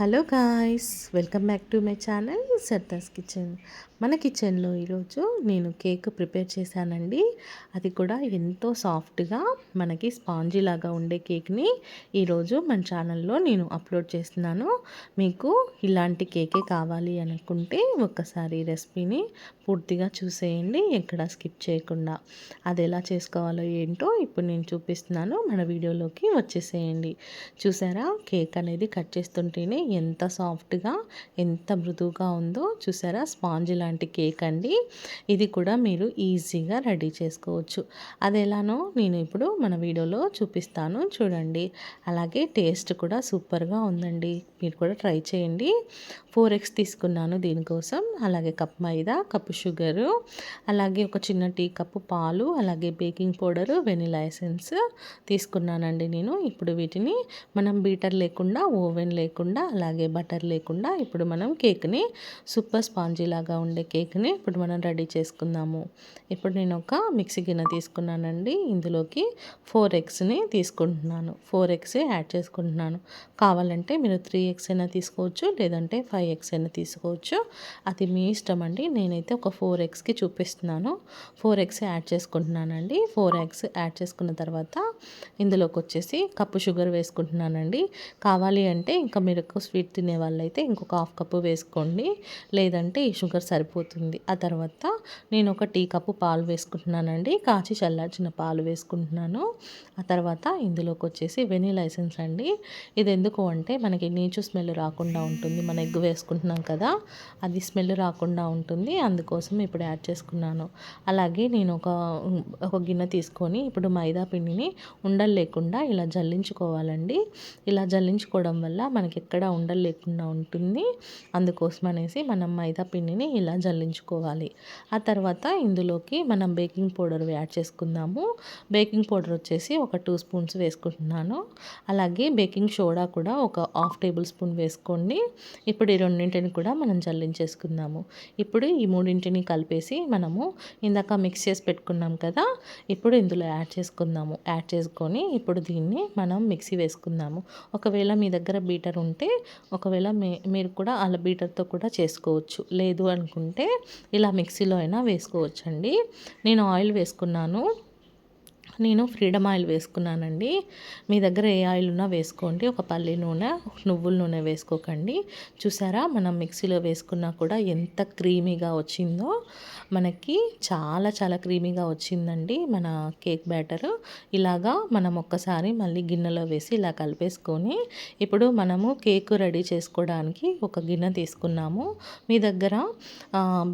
Hello guys welcome back to my channel Sarda's kitchen. మన కిచెన్లో ఈరోజు నేను కేక్ ప్రిపేర్ చేశానండి. అది కూడా ఎంతో సాఫ్ట్గా మనకి స్పాంజీ లాగా ఉండే కేక్ని ఈరోజు మన ఛానల్లో నేను అప్లోడ్ చేస్తున్నాను. మీకు ఇలాంటి కేకే కావాలి అనుకుంటే ఒక్కసారి రెసిపీని పూర్తిగా చూసేయండి ఎక్కడ స్కిప్ చేయకుండా. అది ఎలా చేసుకోవాలో ఏంటో ఇప్పుడు నేను చూపిస్తున్నాను. మన వీడియోలోకి వచ్చేసేయండి. చూసారా? కేక్ అనేది కట్ చేస్తుంటేనే ఎంత సాఫ్ట్గా ఎంత మృదువుగా ఉందో చూసారా? స్పాంజ్ లాంటి కేక్ అండి. ఇది కూడా మీరు ఈజీగా రెడీ చేసుకోవచ్చు. అది ఎలానో నేను ఇప్పుడు మన వీడియోలో చూపిస్తాను. చూడండి. అలాగే టేస్ట్ కూడా సూపర్గా ఉందండి. మీరు కూడా ట్రై చేయండి. ఫోర్ ఎక్స్ తీసుకున్నాను దీనికోసం. అలాగే కప్ మైదా కప్పు షుగరు అలాగే ఒక చిన్న టీ కప్పు పాలు అలాగే బేకింగ్ పౌడరు వెనిలా ఎసెన్స్ తీసుకున్నానండి నేను. ఇప్పుడు వీటిని మనం బీటర్ లేకుండా ఓవెన్ లేకుండా అలాగే బటర్ లేకుండా ఇప్పుడు మనం కేక్ని సూపర్ స్పాంజీ లాగా ఉండే కేక్ని ఇప్పుడు మనం రెడీ చేసుకుందాము. ఇప్పుడు నేను ఒక మిక్సీ గిన్నె తీసుకున్నానండి. ఇందులోకి ఫోర్ ఎగ్స్ని తీసుకుంటున్నాను. ఫోర్ ఎగ్స్ యాడ్ చేసుకుంటున్నాను. కావాలంటే మీరు త్రీ ఎగ్స్ అయినా తీసుకోవచ్చు లేదంటే ఫైవ్ ఎగ్స్ అయినా తీసుకోవచ్చు. అది మీ ఇష్టం అండి. నేనైతే ఒక ఫోర్ ఎగ్స్కి చూపిస్తున్నాను. ఫోర్ ఎగ్స్ యాడ్ చేసుకుంటున్నానండి. ఫోర్ ఎగ్స్ యాడ్ చేసుకున్న తర్వాత ఇందులోకి వచ్చేసి కప్పు షుగర్ వేసుకుంటున్నానండి. కావాలి అంటే ఇంకా మీరు స్వీట్ తినే వాళ్ళైతే ఇంకొక హాఫ్ కప్పు వేసుకోండి. లేదంటే ఈ షుగర్ సరిపోతుంది. ఆ తర్వాత నేను ఒక టీ కప్పు పాలు వేసుకుంటున్నానండి. కాచి చల్లార్చిన పాలు వేసుకుంటున్నాను. ఆ తర్వాత ఇందులోకి వచ్చేసి వెనీలా ఎసెన్స్ అండి. ఇది ఎందుకు అంటే మనకి నీచు స్మెల్ రాకుండా ఉంటుంది. మన ఎగ్ వేసుకుంటున్నాం కదా అది స్మెల్ రాకుండా ఉంటుంది. అందుకోసం ఇప్పుడు యాడ్ చేసుకున్నాను. అలాగే నేను ఒక ఒక గిన్నె తీసుకొని ఇప్పుడు మైదా పిండిని ఉండలు లేకుండా ఇలా జల్లించుకోవాలండి. ఇలా జల్లించుకోవడం వల్ల మనకి ఎక్కడ ఉండలు లేకుండా ఉంటుంది. అందుకోసం అనేసి మనం మైదా పిండిని ఇలా జల్లించుకోవాలి. ఆ తర్వాత ఇందులోకి మనం బేకింగ్ పౌడర్ యాడ్ చేసుకుందాము. బేకింగ్ పౌడర్ వచ్చేసి ఒక టూ స్పూన్స్ వేసుకుంటున్నాను. అలాగే బేకింగ్ సోడా కూడా ఒక హాఫ్ టేబుల్ స్పూన్ వేసుకోండి. ఇప్పుడు ఈ రెండింటిని కూడా మనం జల్లించేసుకుందాము. ఇప్పుడు ఈ మూడింటిని కలిపేసి మనము ఇందాక మిక్స్ చేసి పెట్టుకున్నాం కదా ఇప్పుడు ఇందులో యాడ్ చేసుకుందాము. యాడ్ చేసుకొని ఇప్పుడు దీన్ని మనం మిక్సీ వేసుకుందాము. ఒకవేళ మీ దగ్గర బీటర్ ఉంటే ఒకవేళ మీరు కూడా అలా బీటర్తో కూడా చేసుకోవచ్చు. లేదు అనుకుంటే ఇలా మిక్సీలో అయినా వేసుకోవచ్చండి. నేను ఆయిల్ వేసుకున్నాను. నేను ఫ్రీడమ్ ఆయిల్ వేసుకున్నానండి. మీ దగ్గర ఏ ఆయిల్ ఉన్నా వేసుకోండి. ఒక పల్లి నూనె నువ్వుల నూనె వేసుకోకండి. చూసారా? మనం మిక్సీలో వేసుకున్నా కూడా ఎంత క్రీమీగా వచ్చిందో. మనకి చాలా చాలా క్రీమీగా వచ్చిందండి మన కేక్ బ్యాటర్. ఇలాగా మనం ఒక్కసారి మళ్ళీ గిన్నెలో వేసి ఇలా కలిపేసుకొని ఇప్పుడు మనము కేక్ రెడీ చేసుకోవడానికి ఒక గిన్నె తీసుకున్నాము. మీ దగ్గర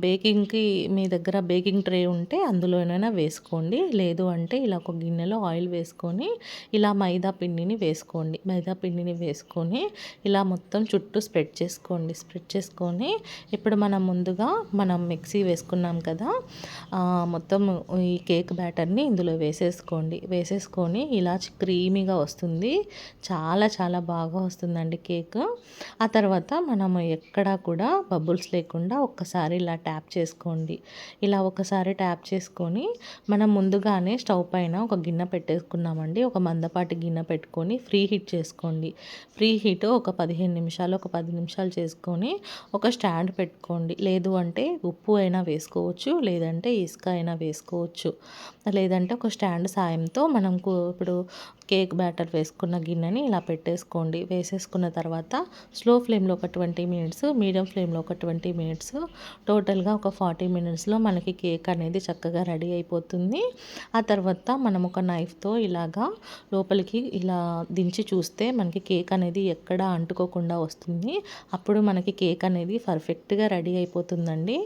బేకింగ్కి మీ దగ్గర బేకింగ్ ట్రే ఉంటే అందులోనైనా వేసుకోండి. లేదు అంటే ఇలా ఒక గిన్నెలో ఆయిల్ వేసుకొని ఇలా మైదా పిండిని వేసుకోండి. మైదా పిండిని వేసుకొని ఇలా మొత్తం చుట్టూ స్ప్రెడ్ చేసుకోండి. స్ప్రెడ్ చేసుకొని ఇప్పుడు మనం ముందుగా మనం మిక్సీ వేసుకున్నాం కదా మొత్తం ఈ కేక్ బ్యాటర్ని ఇందులో వేసేసుకోండి. వేసేసుకొని ఇలా క్రీమీగా వస్తుంది. చాలా చాలా బాగా వస్తుందండి కేక్. ఆ తర్వాత మనము ఎక్కడా కూడా బబుల్స్ లేకుండా ఒక్కసారి ఇలా ట్యాప్ చేసుకోండి. ఇలా ఒకసారి ట్యాప్ చేసుకొని మనం ముందుగానే స్టవ్ పైన ఒక గిన్నె పెట్టేసుకున్నామండి. ఒక మందపాటి గిన్నె పెట్టుకొని ఫ్రీ హీట్ చేసుకోండి. ఫ్రీ హీట్ ఒక పదిహేను నిమిషాలు ఒక పది నిమిషాలు చేసుకొని ఒక స్టాండ్ పెట్టుకోండి. లేదు అంటే ఉప్పు అయినా వేసుకోవచ్చు లేదంటే ఇసుక అయినా వేసుకోవచ్చు. లేదంటే ఒక స్టాండ్ సాయంతో మనం ఇప్పుడు కేక్ బ్యాటర్ వేసుకున్న గిన్నెని ఇలా పెట్టేసుకోండి. వేసేసుకున్న తర్వాత స్లో ఫ్లేమ్లో ఒక ట్వంటీ మినిట్స్ మీడియం ఫ్లేమ్లో ఒక ట్వంటీ మినిట్స్ టోటల్గా ఒక ఫార్టీ మినిట్స్లో మనకి కేక్ అనేది చక్కగా రెడీ అయిపోతుంది. ఆ తర్వాత మనం మనం ఒక నైఫ్తో ఇలాగా లోపలికి ఇలా దించి చూస్తే మనకి కేక్ అనేది ఎక్కడ అంటుకోకుండా వస్తుంది. అప్పుడు మనకి కేక్ అనేది పర్ఫెక్ట్గా రెడీ అయిపోతుందండి.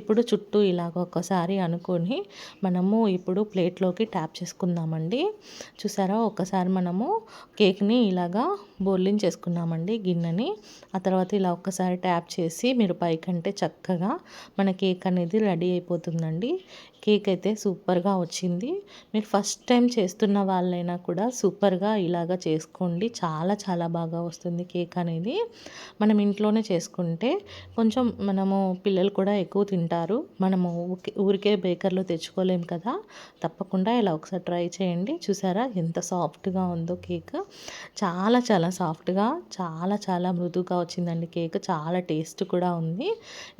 ఇప్పుడు చుట్టూ ఇలాగ ఒకసారి అనుకొని మనము ఇప్పుడు ప్లేట్లోకి ట్యాప్ చేసుకుందామండి. చూసారా? ఒకసారి మనము కేక్ని ఇలాగా బోర్లించేసుకున్నామండి గిన్నెని. ఆ తర్వాత ఇలా ఒక్కసారి ట్యాప్ చేసి మీరు పైకంటే చక్కగా మన కేక్ అనేది రెడీ అయిపోతుందండి. కేక్ అయితే సూపర్గా వచ్చింది. మీరు ఫస్ట్ ఫస్ట్ టైం చేస్తున్న వాళ్ళైనా కూడా సూపర్గా ఇలాగ చేసుకోండి. చాలా చాలా బాగా వస్తుంది కేక్ అనేది. మనం ఇంట్లోనే చేసుకుంటే కొంచెం మనము పిల్లలు కూడా ఎక్కువ తింటారు. మనము ఊరికే బేకర్లో తెచ్చుకోలేం కదా. తప్పకుండా ఇలా ఒకసారి ట్రై చేయండి. చూసారా ఎంత సాఫ్ట్గా ఉందో కేక్. చాలా చాలా సాఫ్ట్గా చాలా చాలా మృదుగా వచ్చిందండి కేక్. చాలా టేస్ట్ కూడా ఉంది.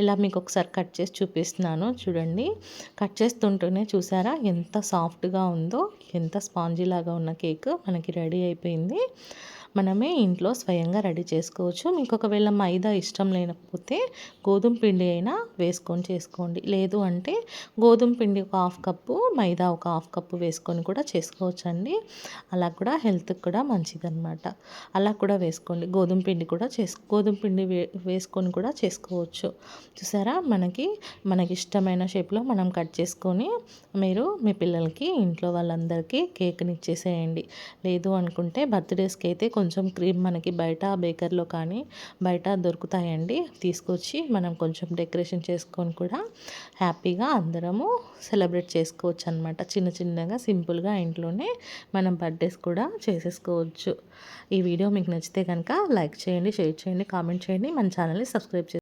ఇలా మీకు ఒకసారి కట్ చేసి చూపిస్తున్నాను. చూడండి. కట్ చేస్తుంటేనే చూసారా ఎంత సాఫ్ట్గా ఉందో. ఎంత స్పాంజీ లాగా ఉన్న కేక్ మనకి రెడీ అయిపోయింది. మనమే ఇంట్లో స్వయంగా రెడీ చేసుకోవచ్చు. మీకు ఒకవేళ మైదా ఇష్టం లేకపోతే గోధుమ పిండి అయినా వేసుకొని చేసుకోండి. లేదు అంటే గోధుమ పిండి ఒక హాఫ్ కప్పు మైదా ఒక హాఫ్ కప్పు వేసుకొని కూడా చేసుకోవచ్చు అండి అలా కూడా హెల్త్కి కూడా మంచిదన్నమాట. అలా కూడా వేసుకోండి. గోధుమ పిండి కూడా చేసు గోధుమ పిండి వే వేసుకొని కూడా చేసుకోవచ్చు. చూసారా? మనకి మనకి ఇష్టమైన షేప్లో మనం కట్ చేసుకొని మీరు మీ పిల్లలకి ఇంట్లో వాళ్ళందరికీ కేక్ని ఇచ్చేసేయండి. లేదు అనుకుంటే బర్త్డేస్కి అయితే కొంచెం క్రీమ్ మనకి బయట బేకర్లో కానీ బయట దొరుకుతాయండి. తీసుకొచ్చి మనం కొంచెం డెకరేషన్ చేసుకొని కూడా హ్యాపీగా అందరము సెలబ్రేట్ చేసుకోవచ్చు అనమాట చిన్న చిన్నగా సింపుల్గా ఇంట్లోనే మనం బర్త్డేస్ కూడా చేసేసుకోవచ్చు. ఈ వీడియో మీకు నచ్చితే కనుక లైక్ చేయండి షేర్ చేయండి కామెంట్ చేయండి. మన ఛానల్ని సబ్స్క్రైబ్ చేయండి